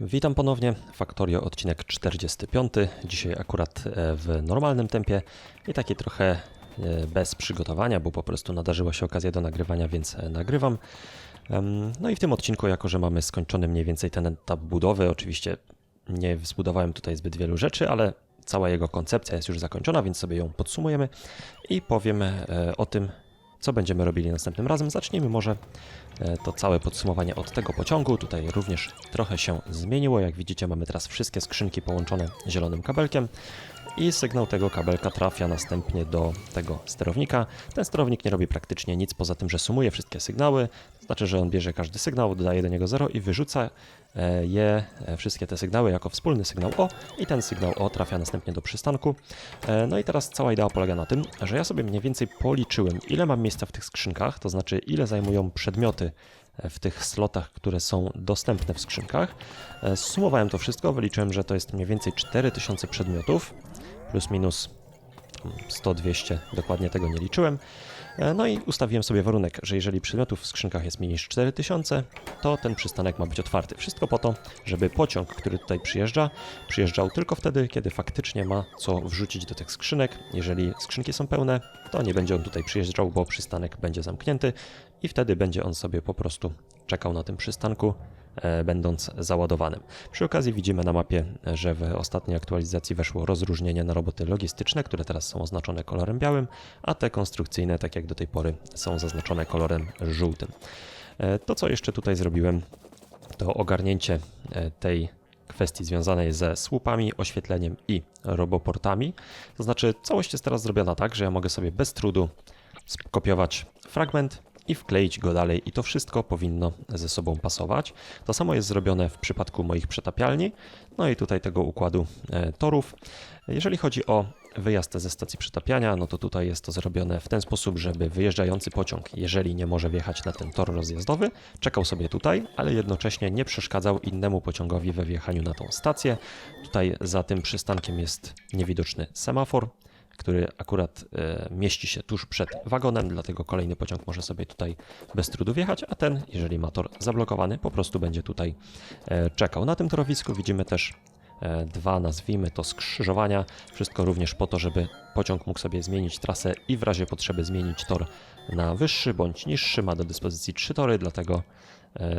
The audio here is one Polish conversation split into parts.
Witam ponownie, Faktorio odcinek 45. Dzisiaj akurat e, w normalnym tempie i taki trochę e, bez przygotowania, bo po prostu nadarzyła się okazja do nagrywania, więc e, nagrywam. No i w tym odcinku, jako że mamy skończony mniej więcej ten etap budowy, oczywiście nie zbudowałem tutaj zbyt wielu rzeczy, ale cała jego koncepcja jest już zakończona, więc sobie ją podsumujemy i powiem o tym, co będziemy robili następnym razem. Zacznijmy może e, to całe podsumowanie od tego pociągu. Tutaj również trochę się zmieniło. Jak widzicie, mamy teraz wszystkie skrzynki połączone zielonym kabelkiem i sygnał tego kabelka trafia następnie do tego sterownika. Ten sterownik nie robi praktycznie nic poza tym, że sumuje wszystkie sygnały. Znaczy, że on bierze każdy sygnał, dodaje do niego 0 i wyrzuca e, je, e, wszystkie te sygnały jako wspólny sygnał O i ten sygnał O trafia następnie do przystanku. E, No i teraz cała idea polega na tym, że ja sobie mniej więcej policzyłem, ile mam miejsca w tych skrzynkach, to znaczy ile zajmują przedmioty w tych slotach, które są dostępne w skrzynkach. Sumowałem to wszystko, wyliczyłem, że to jest mniej więcej 4000 przedmiotów, plus minus 100-200, dokładnie tego nie liczyłem. E, No i ustawiłem sobie warunek, że jeżeli przedmiotów w skrzynkach jest mniej niż 4000, to ten przystanek ma być otwarty. Wszystko po to, żeby pociąg, który tutaj przyjeżdża, przyjeżdżał tylko wtedy, kiedy faktycznie ma co wrzucić do tych skrzynek. Jeżeli skrzynki są pełne, to nie będzie on tutaj przyjeżdżał, bo przystanek będzie zamknięty i wtedy będzie on sobie po prostu czekał na tym przystanku, będąc załadowanym. Przy okazji widzimy na mapie, że w ostatniej aktualizacji weszło rozróżnienie na roboty logistyczne, które teraz są oznaczone kolorem białym, a te konstrukcyjne, tak jak do tej pory, są zaznaczone kolorem żółtym. E, To, co jeszcze tutaj zrobiłem, to ogarnięcie e, tej kwestii związanej ze słupami, oświetleniem i roboportami. To znaczy, całość jest teraz zrobiona tak, że ja mogę sobie bez trudu skopiować fragment i wkleić go dalej i to wszystko powinno ze sobą pasować. To samo jest zrobione w przypadku moich przetapialni, no i tutaj tego układu e, torów. Jeżeli chodzi o wyjazd ze stacji przetapiania, no to tutaj jest to zrobione w ten sposób, żeby wyjeżdżający pociąg, jeżeli nie może wjechać na ten tor rozjazdowy, czekał sobie tutaj, ale jednocześnie nie przeszkadzał innemu pociągowi we wjechaniu na tą stację. Tutaj za tym przystankiem jest niewidoczny semafor, który akurat e, mieści się tuż przed wagonem, dlatego kolejny pociąg może sobie tutaj bez trudu wjechać, a ten, jeżeli ma tor zablokowany, po prostu będzie tutaj e, czekał. Na tym torowisku widzimy też e, dwa, nazwijmy to skrzyżowania. Wszystko również po to, żeby pociąg mógł sobie zmienić trasę i w razie potrzeby zmienić tor na wyższy bądź niższy. Ma do dyspozycji trzy tory, dlatego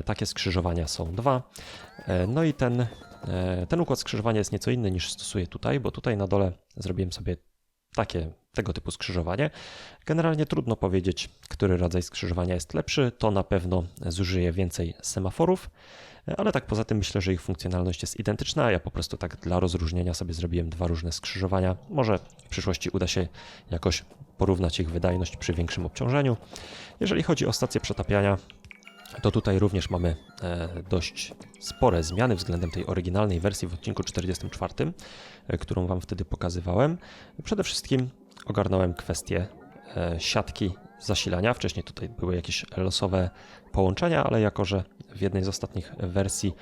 takie skrzyżowania są dwa. No i ten, ten układ skrzyżowania jest nieco inny niż stosuję tutaj, bo tutaj na dole zrobiłem sobie takie, tego typu skrzyżowanie. Generalnie trudno powiedzieć, który rodzaj skrzyżowania jest lepszy. To na pewno zużyje więcej semaforów, ale tak poza tym myślę, że ich funkcjonalność jest identyczna. Ja po prostu tak dla rozróżnienia sobie zrobiłem dwa różne skrzyżowania. Może w przyszłości uda się jakoś porównać ich wydajność przy większym obciążeniu. Jeżeli chodzi o stację przetapiania, to tutaj również mamy e, dość spore zmiany względem tej oryginalnej wersji w odcinku 44, e, którą Wam wtedy pokazywałem. Przede wszystkim ogarnąłem kwestię e, siatki zasilania. Wcześniej tutaj były jakieś losowe połączenia, ale jako że w jednej z ostatnich wersji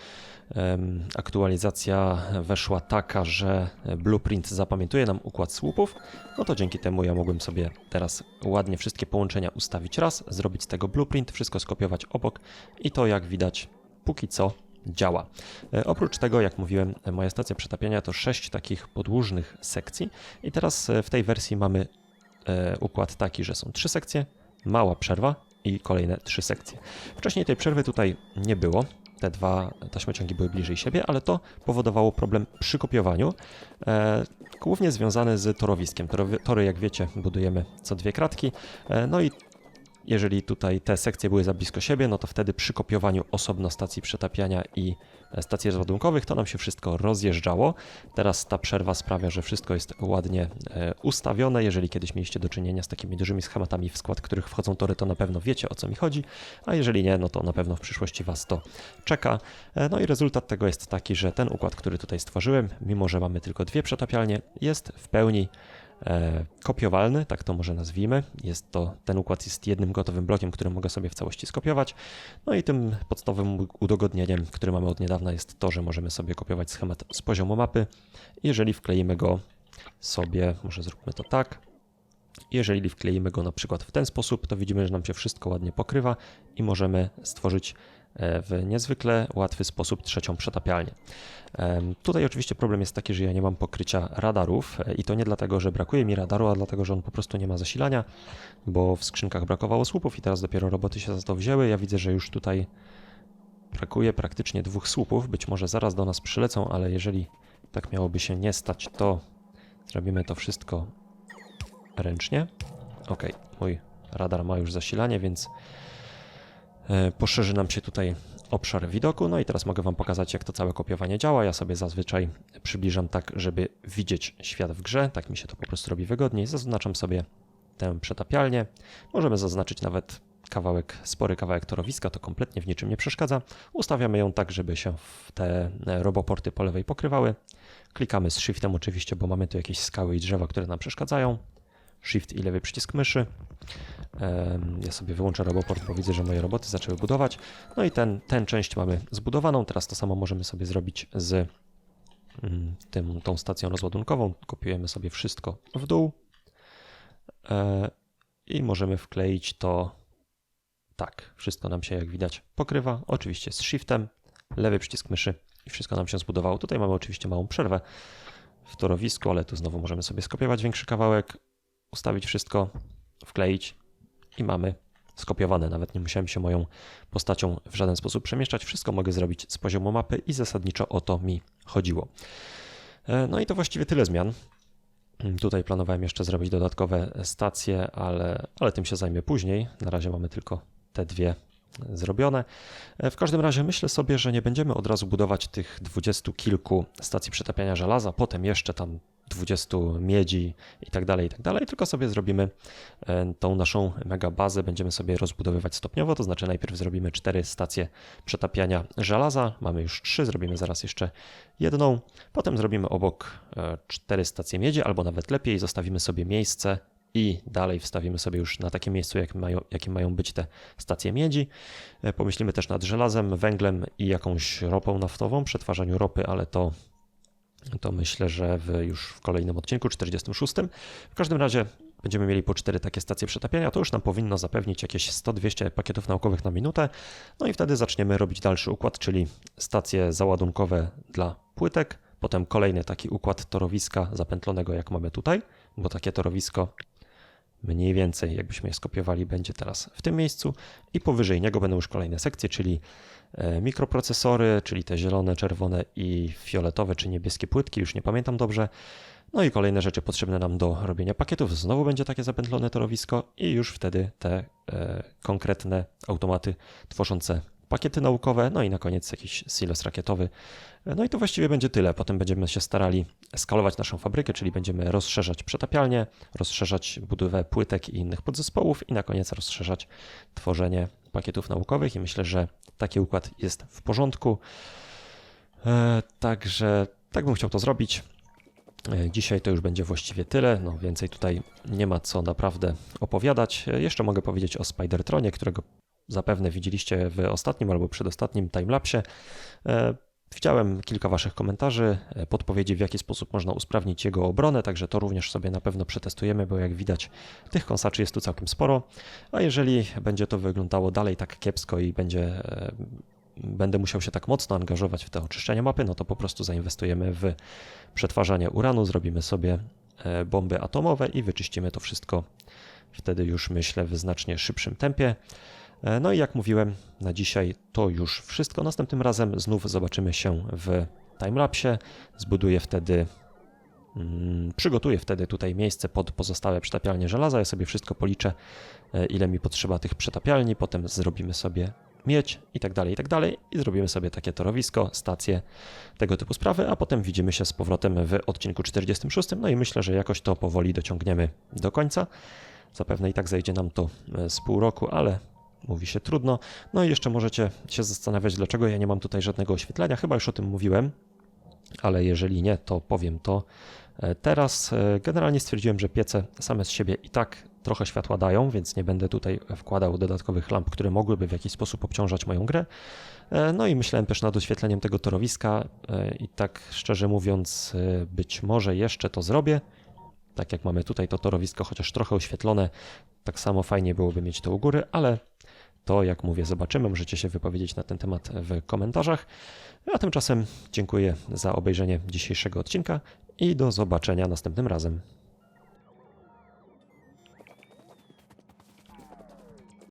aktualizacja weszła taka, że Blueprint zapamiętuje nam układ słupów, no to dzięki temu ja mogłem sobie teraz ładnie wszystkie połączenia ustawić raz, zrobić z tego Blueprint, wszystko skopiować obok i to jak widać póki co działa. E, Oprócz tego, jak mówiłem, moja stacja przetapiania to sześć takich podłużnych sekcji i teraz e, w tej wersji mamy układ taki, że są trzy sekcje, mała przerwa i kolejne trzy sekcje. Wcześniej tej przerwy tutaj nie było. Te dwa taśmociągi były bliżej siebie, ale to powodowało problem przy kopiowaniu, e, głównie związany z torowiskiem. Torowy, tory, jak wiecie, budujemy co dwie kratki, e, no i jeżeli tutaj te sekcje były za blisko siebie, no to wtedy przy kopiowaniu osobno stacji przetapiania i e, stacji rozładunkowych to nam się wszystko rozjeżdżało. Teraz ta przerwa sprawia, że wszystko jest ładnie e, ustawione. Jeżeli kiedyś mieliście do czynienia z takimi dużymi schematami, w skład których wchodzą tory, to na pewno wiecie o co mi chodzi, a jeżeli nie, no to na pewno w przyszłości Was to czeka. E, No i rezultat tego jest taki, że ten układ, który tutaj stworzyłem, mimo że mamy tylko dwie przetapialnie, jest w pełni kopiowalny, tak to może nazwijmy. Jest to, ten układ jest jednym gotowym blokiem, który mogę sobie w całości skopiować. No i tym podstawowym udogodnieniem, które mamy od niedawna jest to, że możemy sobie kopiować schemat z poziomu mapy. Jeżeli wkleimy go sobie, może zróbmy to tak. Jeżeli wkleimy go na przykład w ten sposób, to widzimy, że nam się wszystko ładnie pokrywa i możemy stworzyć e, w niezwykle łatwy sposób trzecią przetapialnię. Tutaj oczywiście problem jest taki, że ja nie mam pokrycia radarów e, i to nie dlatego, że brakuje mi radaru, a dlatego, że on po prostu nie ma zasilania, bo w skrzynkach brakowało słupów i teraz dopiero roboty się za to wzięły. Ja widzę, że już tutaj brakuje praktycznie dwóch słupów. Być może zaraz do nas przylecą, ale jeżeli tak miałoby się nie stać, to zrobimy to wszystko ręcznie. Ok, mój radar ma już zasilanie, więc e, poszerzy nam się tutaj obszar widoku. No i teraz mogę Wam pokazać, jak to całe kopiowanie działa. Ja sobie zazwyczaj przybliżam tak, żeby widzieć świat w grze. Tak mi się to po prostu robi wygodniej. Zaznaczam sobie tę przetapialnię. Możemy zaznaczyć nawet kawałek, spory kawałek torowiska, to kompletnie w niczym nie przeszkadza. Ustawiamy ją tak, żeby się te e, roboporty po lewej pokrywały. Klikamy z shiftem oczywiście, bo mamy tu jakieś skały i drzewa, które nam przeszkadzają. Shift i lewy przycisk myszy. Ja sobie wyłączę roboport, bo widzę, że moje roboty zaczęły budować. No i ten, tę część mamy zbudowaną. Teraz to samo możemy sobie zrobić z mm, tym, tą stacją rozładunkową. Kopiujemy sobie wszystko w dół E, i możemy wkleić to tak. Wszystko nam się, jak widać, pokrywa. Oczywiście z shiftem, lewy przycisk myszy i wszystko nam się zbudowało. Tutaj mamy oczywiście małą przerwę w torowisku, ale tu znowu możemy sobie skopiować większy kawałek, ustawić wszystko, wkleić i mamy skopiowane. Nawet nie musiałem się moją postacią w żaden sposób przemieszczać. Wszystko mogę zrobić z poziomu mapy i zasadniczo o to mi chodziło. E, No i to właściwie tyle zmian. Mm, Tutaj planowałem jeszcze zrobić dodatkowe stacje, ale, ale tym się zajmie później. Na razie mamy tylko te dwie zrobione. E, W każdym razie myślę sobie, że nie będziemy od razu budować tych dwudziestu kilku stacji przetapiania żelaza, potem jeszcze tam 20 miedzi i tak dalej, i tak dalej, tylko sobie zrobimy e, tą naszą mega bazę, będziemy sobie rozbudowywać stopniowo, to znaczy najpierw zrobimy cztery stacje przetapiania żelaza, mamy już trzy, zrobimy zaraz jeszcze jedną, potem zrobimy obok e, cztery stacje miedzi, albo nawet lepiej, zostawimy sobie miejsce i dalej wstawimy sobie już na takim miejscu, jakim mają, mają być te stacje miedzi. E, Pomyślimy też nad żelazem, węglem i jakąś ropą naftową, przetwarzaniu ropy, ale to to myślę, że w, już w kolejnym odcinku, 46. W każdym razie będziemy mieli po cztery takie stacje przetapiania. To już nam powinno zapewnić jakieś 100-200 pakietów naukowych na minutę. No i wtedy zaczniemy robić dalszy układ, czyli stacje załadunkowe dla płytek, potem kolejny taki układ torowiska zapętlonego, jak mamy tutaj, bo takie torowisko mniej więcej, jakbyśmy je skopiowali, będzie teraz w tym miejscu i powyżej niego będą już kolejne sekcje, czyli e, mikroprocesory, czyli te zielone, czerwone i fioletowe czy niebieskie płytki, już nie pamiętam dobrze. No i kolejne rzeczy potrzebne nam do robienia pakietów. Znowu będzie takie zapętlone torowisko i już wtedy te e, konkretne automaty tworzące pakiety naukowe, no i na koniec jakiś silos rakietowy. No i to właściwie będzie tyle. Potem będziemy się starali skalować naszą fabrykę, czyli będziemy rozszerzać przetapialnię, rozszerzać budowę płytek i innych podzespołów i na koniec rozszerzać tworzenie pakietów naukowych i myślę, że taki układ jest w porządku. E, Także tak bym chciał to zrobić. E, Dzisiaj to już będzie właściwie tyle. No, więcej tutaj nie ma co naprawdę opowiadać. E, Jeszcze mogę powiedzieć o Spidertronie, którego zapewne widzieliście w ostatnim albo przedostatnim timelapsie. E, Widziałem kilka Waszych komentarzy, e, podpowiedzi, w jaki sposób można usprawnić jego obronę, także to również sobie na pewno przetestujemy, bo jak widać, tych kąsaczy jest tu całkiem sporo. A jeżeli będzie to wyglądało dalej tak kiepsko i będzie, e, będę musiał się tak mocno angażować w te oczyszczenie mapy, no to po prostu zainwestujemy w przetwarzanie uranu, zrobimy sobie bomby atomowe i wyczyścimy to wszystko wtedy już myślę w znacznie szybszym tempie. E, No i jak mówiłem, na dzisiaj to już wszystko. Następnym razem znów zobaczymy się w timelapsie. Zbuduję wtedy, mm, przygotuję wtedy tutaj miejsce pod pozostałe przetapialnie żelaza. Ja sobie wszystko policzę, e, ile mi potrzeba tych przetapialni. Potem zrobimy sobie miedź i tak dalej, i tak dalej. I zrobimy sobie takie torowisko, stacje, tego typu sprawy, a potem widzimy się z powrotem w odcinku 46. No i myślę, że jakoś to powoli dociągniemy do końca. Zapewne i tak zajdzie nam to e, z pół roku, ale mówi się trudno. No i jeszcze możecie się zastanawiać, dlaczego ja nie mam tutaj żadnego oświetlenia. Chyba już o tym mówiłem, ale jeżeli nie, to powiem to e, teraz. E, Generalnie stwierdziłem, że piece same z siebie i tak trochę światła dają, więc nie będę tutaj wkładał dodatkowych lamp, które mogłyby w jakiś sposób obciążać moją grę. E, No i myślałem też nad oświetleniem tego torowiska i tak szczerze mówiąc, być może jeszcze to zrobię. Tak jak mamy tutaj to torowisko, chociaż trochę oświetlone, tak samo fajnie byłoby mieć to u góry, ale to jak mówię, zobaczymy. Możecie się wypowiedzieć na ten temat w komentarzach. A tymczasem dziękuję za obejrzenie dzisiejszego odcinka i do zobaczenia następnym razem.